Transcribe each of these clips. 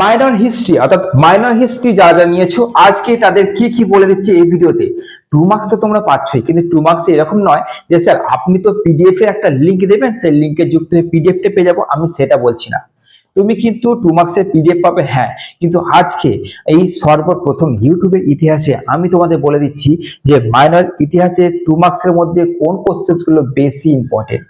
Minor history অর্থাৎ minor history যা যা নিয়েছো, আজকে তাদের কি কি বলে দিচ্ছি এই ভিডিওতে? টু মার্কস তো তোমরা পাচ্ছই, কিন্তু টু মার্কস এরকম নয় যে, স্যার, আপনি তো পিডিএফ এর একটা লিংক দেবেন, সেই লিংকে যুক্ত হয়ে পিডিএফটা পেয়ে যাব, আমি সেটা বলছি না। তুমি কিন্তু টু মার্কসের পিডিএফ পাবে হ্যাঁ কিন্তু আজকে এই সর্বপ্রথম ইউটিউবের ইতিহাসে আমি তোমাদের বলে দিচ্ছি যে মাইনর ইতিহাসে টু মার্কসের মধ্যে কোন কোশ্চেনগুলো বেশি ইম্পর্টেন্ট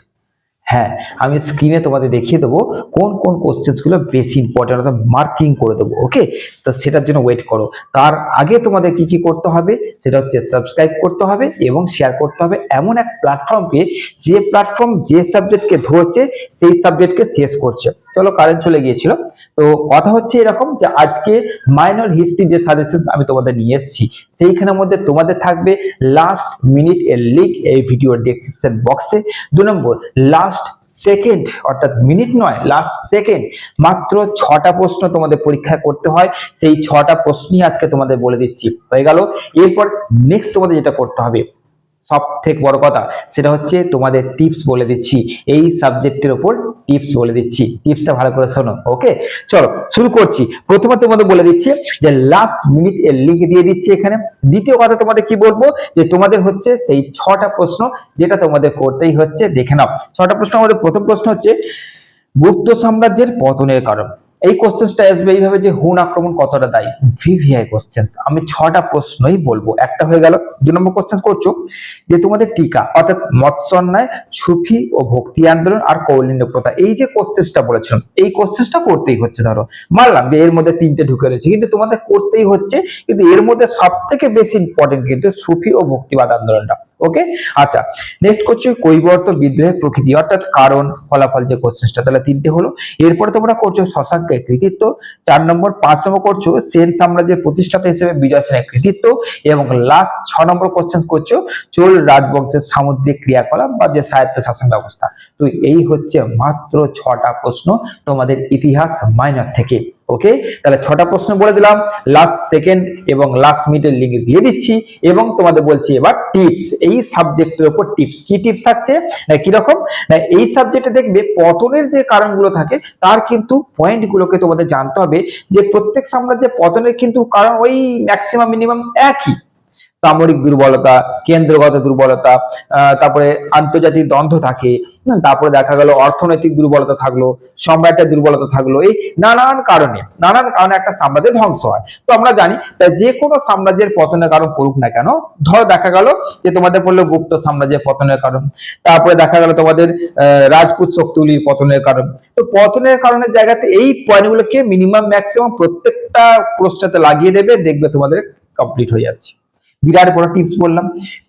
হ্যাঁ আমি স্ক্রিনে তোমাদের দেখিয়ে দেবো কোন কোন কোশ্চেন্সগুলো বেশি ইম্পর্টেন্ট অর্থাৎ মার্কিং করে দেবো ওকে তো সেটার জন্য ওয়েট করো। তার আগে তোমাদের কি কি করতে হবে, সেটা হচ্ছে সাবস্ক্রাইব করতে হবে এবং শেয়ার করতে হবে এমন এক প্ল্যাটফর্মকে যে প্ল্যাটফর্ম যে সাবজেক্টকে ধরছে, সেই সাবজেক্টকে শেষ করছে। চলো কারেন্ট চলে গিয়েছিল। তো কথা হচ্ছে এরকম যে আজকে মাইনর হিস্ট্রি যে সাজেশন আমি তোমাদের নিয়ে এসেছি সেইখানের মধ্যে তোমাদের থাকবে লাস্ট মিনিট এর লিঙ্ক এই ভিডিওর ডেসক্রিপশন বক্সে দু নম্বর লাস্ট সেকেন্ড অর্থাৎ মিনিট নয় লাস্ট সেকেন্ড মাত্র ছটা প্রশ্ন তোমাদের পরীক্ষা করতে হয়। সেই ছটা প্রশ্নই আজকে তোমাদের বলে দিচ্ছি। হয়ে গেল। এরপর নেক্সট তোমাদের যেটা করতে হবে সব থেকে বড় কথা, সেটা হচ্ছে তোমাদের টিপস বলে দিচ্ছি। এই সাবজেক্টের উপর টিপস বলে দিচ্ছি। টিপসটা ভালো করে শোনো ওকে চলো, শুরু করছি। প্রথমে তোমাদের বলে দিচ্ছি যে লাস্ট মিনিট এর লিঙ্ক দিয়ে দিচ্ছি এখানে। দ্বিতীয় কথা তোমাদের কি বলব? যে তোমাদের হচ্ছে সেই ছটা প্রশ্ন যেটা তোমাদের করতেই হচ্ছে, দেখে নাও। ছটা প্রশ্ন আমাদের প্রথম প্রশ্ন হচ্ছে গুপ্ত সাম্রাজ্যের পতনের কারণ। এই কোশ্চেন্সটা আসবে এইভাবে যে হুন আক্রমণ কতটা দায়ী? ভিভিআই কোশ্চেন্স আমি ছটা প্রশ্নই বলব। একটা হয়ে গেল, দু নম্বর কোশ্চেন করছ যে তোমাদের টিকা, অর্থাৎ মৎস্য অন্যায়, সুফি ও ভক্তি আন্দোলন আর কৌলিন্য প্রথা এই যে কোশ্চেন্সটা বলেছিলাম, এই কোশ্চেন্সটা করতেই হচ্ছে, ধরো। মানলাম যে এর মধ্যে তিনটে ঢুকে রয়েছে, কিন্তু তোমাদের করতেই হচ্ছে, কিন্তু এর মধ্যে সব থেকে বেশি ইম্পর্টেন্ট কিন্তু সুফি ও ভক্তিবাদ আন্দোলনটা। ওকে আচ্ছা নেক্সট করছ কৈবর্ত বিদ্রোহের প্রকৃতি, অর্থাৎ কারণ, ফলাফল যে কোশ্চেন্সটা তাহলে তিনটে হলো। এরপরে তোমরা করছ শশাঙ্কের কৃতিত্ব, চার নম্বর, পাঁচ নম্বর করছ সেন সাম্রাজ্যের প্রতিষ্ঠাতা হিসেবে বিজয় সেনের কৃতিত্ব, এবং লাস্ট ছ নম্বর কোশ্চেন করছ চোল রাজবংশের সামুদ্রিক ক্রিয়াকলাপ বা যে স্বায়ত্ত শাসন ব্যবস্থা। তো এই হচ্ছে মাত্র ছটা প্রশ্ন তোমাদের ইতিহাস মাইনর থেকে। ওকে তাহলে ছটা প্রশ্ন বলে দিলাম। লাস্ট সেকেন্ড এবং লাস্ট মিনিটের লিঙ্ক দিয়ে দিচ্ছি এবং তোমাদের বলছি এবার টিপস এই সাবজেক্টের উপর টিপস কি টিপস থাকছে? না, কীরকম? না, এই সাবজেক্টে দেখবে পতনের যে কারণগুলো থাকে, তার কিন্তু পয়েন্টগুলোকে তোমাদের জানতে হবে যে প্রত্যেক সাম্রাজ্যের পতনের কিন্তু কারণ ওই ম্যাক্সিমাম মিনিমাম একই। সামরিক দুর্বলতা, কেন্দ্রগত দুর্বলতা তারপরে আন্তর্জাতিক দ্বন্দ্ব থাকে তারপরে দেখা গেল অর্থনৈতিক দুর্বলতা থাকল, সম্রাটের দুর্বলতা থাকল, এই নানান কারণে নানান কারণে একটা সাম্রাজ্যের ধ্বংস হয়। তো আমরা জানি যে কোনো সাম্রাজ্যের পতনের কারণ পড়ুক না কেন, ধর দেখা গেল যে তোমাদের পড়ল গুপ্ত সাম্রাজ্যের পতনের কারণ, তারপরে দেখা গেল তোমাদের রাজপুত শক্তিগুলির পতনের কারণ। তো পতনের কারণের জায়গাতে এই পয়েন্টগুলোকে মিনিমাম ম্যাক্সিমাম প্রত্যেকটা প্রশ্নতে লাগিয়ে দেবে, দেখবে তোমাদের কমপ্লিট হয়ে যাচ্ছে। বিরাট বড় টিপস বললাম।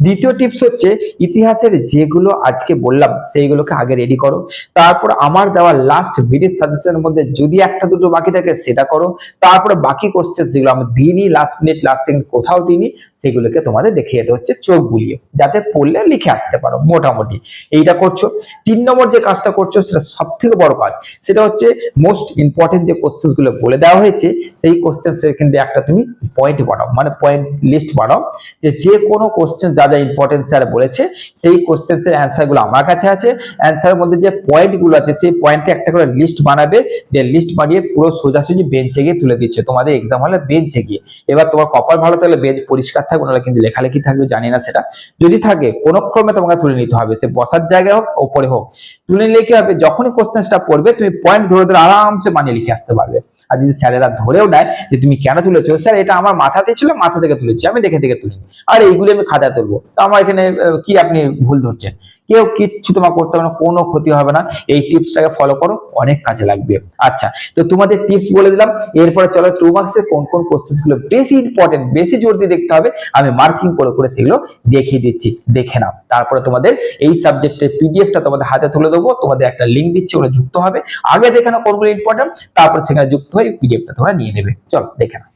দ্বিতীয় টিপস হচ্ছে, ইতিহাসের যেগুলো আজকে বললাম, সেইগুলোকে আগে রেডি করো। তারপর আমার দেওয়া লাস্ট ভিডিও সাজেশনের মধ্যে যদি একটা দুটো বাকি থাকে, সেটা করো। তারপরে বাকি কোশ্চেন যেগুলো আমি দিইনি লাস্ট মিনিট লাস্ট সেকেন্ড কোথাও দিইনি, সেগুলোকে তোমাদের দেখিয়ে যেতে হচ্ছে চোখ বুলিয়ে। যাতে পড়লে লিখে আসতে পারো, মোটামুটি। এইটা করছ। তিন নম্বর যে কাজটা করছ, সেটা সব থেকে বড় কাজ, সেটা হচ্ছে মোস্ট ইম্পর্টেন্ট যে কোশ্চেনগুলো বলে দেওয়া হয়েছে, সেই কোশ্চেন সেকেন্ডে একটা তুমি পয়েন্ট বানাও মানে পয়েন্ট লিস্ট বানাও। যে যে কোনো কোশ্চেন যা যা ইম্পর্টেন্ট স্যার বলেছে, সেই কোশ্চেন এর অ্যান্সারগুলো আমার কাছে আছে। অ্যান্সারের মধ্যে যে পয়েন্টগুলো আছে, সেই পয়েন্টে একটা করে লিস্ট বানাবে। যে লিস্ট বানিয়ে পুরো সোজাসুজি বেঞ্চে গিয়ে তুলে দিচ্ছে। তোমাদের এক্সাম হলে বেঞ্চে গিয়ে। এবার তোমার কপাল ভালো থাকলে বেঞ্চ পরিষ্কার থাকবে, নাহলে কিন্তু লেখালেখি থাকবে, জানি না সেটা। যদি থাকে, কোনো ক্রমে তোমাকে তুলে নিতে হবে। সে বসার জায়গায় হোক, ওপরে হোক। তুলে নিলে কি হবে? যখনই কোশ্চেনটা পড়বে, তুমি পয়েন্ট ধরে ধরে আরামসে বানিয়ে লিখে আসতে পারবে। আর যদি স্যারেরা ধরেও নেয় যে তুমি কেন তুলেছো? স্যার এটা আমার মাথাতে ছিল, মাথা থেকে তুলেছি, আমি দেখে দেখে তুলিনি। আর এইগুলি আমি খাতায় তুলবো। তো আমার এখানে কি আপনি ভুল ধরছেন? কেউ কিচ্ছু তোমার করতে হবে না, কোনো ক্ষতি হবে না। এই টিপসটাকে ফলো করো, অনেক কাজে লাগবে। আচ্ছা তো তোমাদের টিপস বলে দিলাম। এরপরে চলো টু মার্কসে কোন কোন কোশ্চেনগুলো বেশি ইম্পর্টেন্ট বেশি জোর দিয়ে দেখতে হবে। আমি মার্কিং করে করে সেগুলো দেখিয়ে দিচ্ছি, দেখে নাও। তারপরে তোমাদের এই সাবজেক্টের পিডিএফটা তোমাদের হাতে তুলে দেবো। তোমাদের একটা লিঙ্ক দিচ্ছি ওটা যুক্ত হবে। আগে দেখে নাও কোনগুলো ইম্পর্টেন্ট তারপর সেখানে যুক্ত হয়ে পিডিএফটা তোমরা নিয়ে নেবে। চলো, দেখে নাও।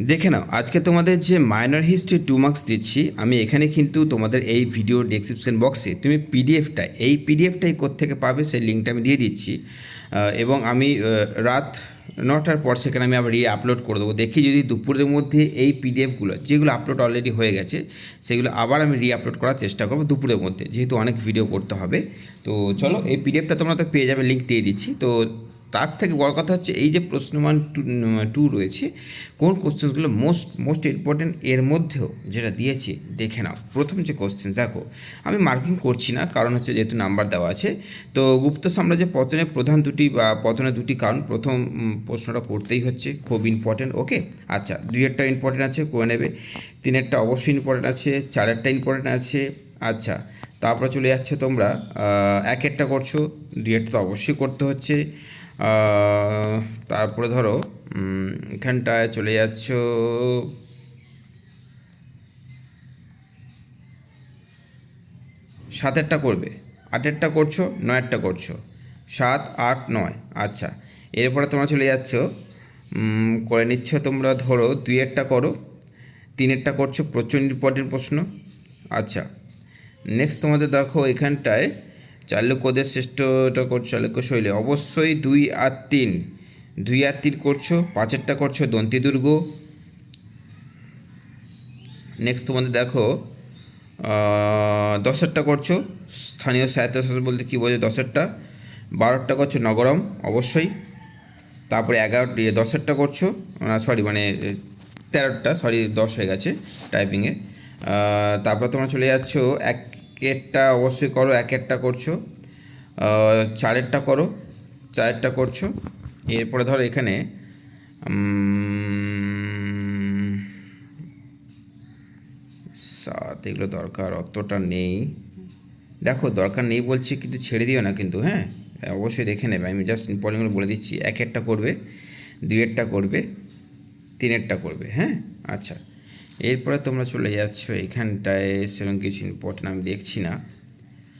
দেখে নাও, আজকে তোমাদের যে মাইনর হিস্ট্রি টু মার্কস দিচ্ছি, আমি এখানে কিন্তু তোমাদের এই ভিডিও ডেসক্রিপশন বক্সে তুমি পিডিএফটা এই পিডিএফটাই থেকে পাবে সেই লিঙ্কটা আমি দিয়ে দিচ্ছি। এবং আমি রাত নটার পর সেখানে আমি আবার রি আপলোড করে দেবো। দেখি যদি দুপুরের মধ্যে এই পিডিএফগুলো যেগুলো আপলোড অলরেডি হয়ে গেছে, সেগুলো আবার আমি রি আপলোড করার চেষ্টা করব দুপুরের মধ্যে, যেহেতু অনেক ভিডিও করতে হবে। তো চলো, এই পিডিএফটা তোমরা তো পেয়ে যাবে লিঙ্ক দিয়ে দিচ্ছি। তো তার থেকে বড় কথা হচ্ছে এই যে প্রশ্নমান টু টু রয়েছে, কোন কোশ্চেন্সগুলো মোস্ট মোস্ট ইম্পর্টেন্ট এর মধ্যেও যেটা দিয়েছে, দেখে নাও। প্রথম যে কোশ্চেন দেখো, আমি মার্কিং করছি না, কারণ হচ্ছে যেহেতু নাম্বার দেওয়া আছে, তো গুপ্ত সাম্রাজ্যের পতনের প্রধান দুটি বা পতনের দুটি কারণ, প্রথম প্রশ্নটা করতেই হচ্ছে, খুব ইম্পর্টেন্ট ওকে আচ্ছা দুইয়েরটা ইম্পর্টেন্ট আছে, করে নেবে। তিনেরটা অবশ্যই ইম্পর্টেন্ট আছে, চারেরটা ইম্পর্টেন্ট আছে আচ্ছা তারপরে চলে যাচ্ছে তোমরা এক একটা করছ, দুইয়েরটা তো অবশ্যই করতে হচ্ছে। তারপরে ধরো এখানটায় চলে যাচ্ছ। সাতেরটা করবে। আটেরটা করছ, নয়েরটা করছ। সাত, আট, নয় আচ্ছা। এরপরে তোমরা চলে যাচ্ছ করে নিচ্ছ তোমরা ধরো দুইয়েরটা করো। তিনেরটা করছ প্রচুর ইম্পর্টেন্ট প্রশ্ন। আচ্ছা নেক্সট তোমাদের দেখো এখানটায় চালুক্যদের শ্রেষ্ঠটা করছ চালুক্য শৈলী। অবশ্যই দুই আর তিন। দুই আর তিন করছ পাঁচেরটা করছ দন্তি দুর্গ নেক্সট তোমাদের দেখো দশেরটা করছ স্থানীয় স্বায়ত্তশাসন বলতে কী বোঝে দশেরটা। বারোটা করছ নগরম অবশ্যই। তারপরে এগারো ইয়ে, দশেরটা করছ সরি মানে তেরোটা সরি দশ হয়ে গেছে টাইপিংয়ে তারপর তোমরা চলে যাচ্ছ একেরটা অবশ্যই করো, একেরটা করছ। চারেরটা করো, চারেরটা করছ। এরপরে ধরো এখানে সাত, এগুলো দরকার, অতটা নেই। দেখো, দরকার নেই বলছি, কিন্তু ছেড়ে দিও না কিন্তু হ্যাঁ? অবশ্যই দেখে নেবে, আমি জাস্ট ইম্পর্টেন্টগুলো বলে দিচ্ছি এক একটা করবে, দুইয়েরটা করবে, তিনেরটা করবে হ্যাঁ? আচ্ছা। এরপরে তোমরা চলে যাচ্ছ এখানটায় সেরকম কিছু ইম্পর্টেন্ট আমি দেখছি না।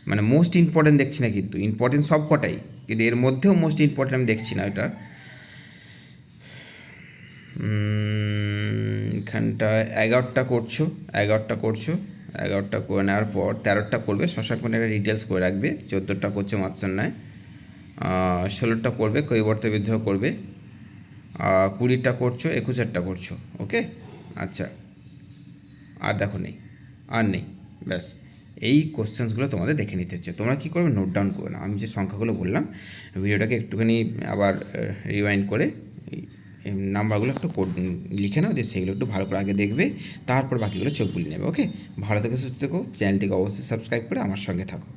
মানে মোস্ট ইম্পর্টেন্ট দেখছি না কিন্তু ইম্পর্টেন্ট সব কটাই কিন্তু এর মধ্যেও মোস্ট ইম্পর্টেন্ট আমি দেখছি না উম, এখানটায় এগারোটা করছ এগারোটা করছ এগারোটা করে নেওয়ার পর তেরোটা করবে শশাঙ্ক একটা ডিটেলস করে রাখবে চোদ্দোটা করছ মাতসান্নায় ষোলোটা করবে কৈবর্ত বিদ্রোহ করবে কুড়িটা করছ একুশেরটা করছ ওকে আচ্ছা। আর দেখো নেই, আর নেই, ব্যাস। এই কোশ্চেন্সগুলো তোমাদের দেখে নিতে হচ্ছে। তোমরা কী করবে? নোট ডাউন করবে না আমি যে সংখ্যাগুলো বললাম, ভিডিওটাকে একটুখানি আবার রিওয়াইন্ড করে নাম্বারগুলো একটু লিখে নাও, যে সেগুলো একটু ভালো করে আগে দেখবে, তারপর বাকিগুলো চোখ বুলিয়ে নেবে ওকে ভালো থেকে, সুস্থ থেকো। চ্যানেলটিকে অবশ্যই সাবস্ক্রাইব করে আমার সঙ্গে থাকো।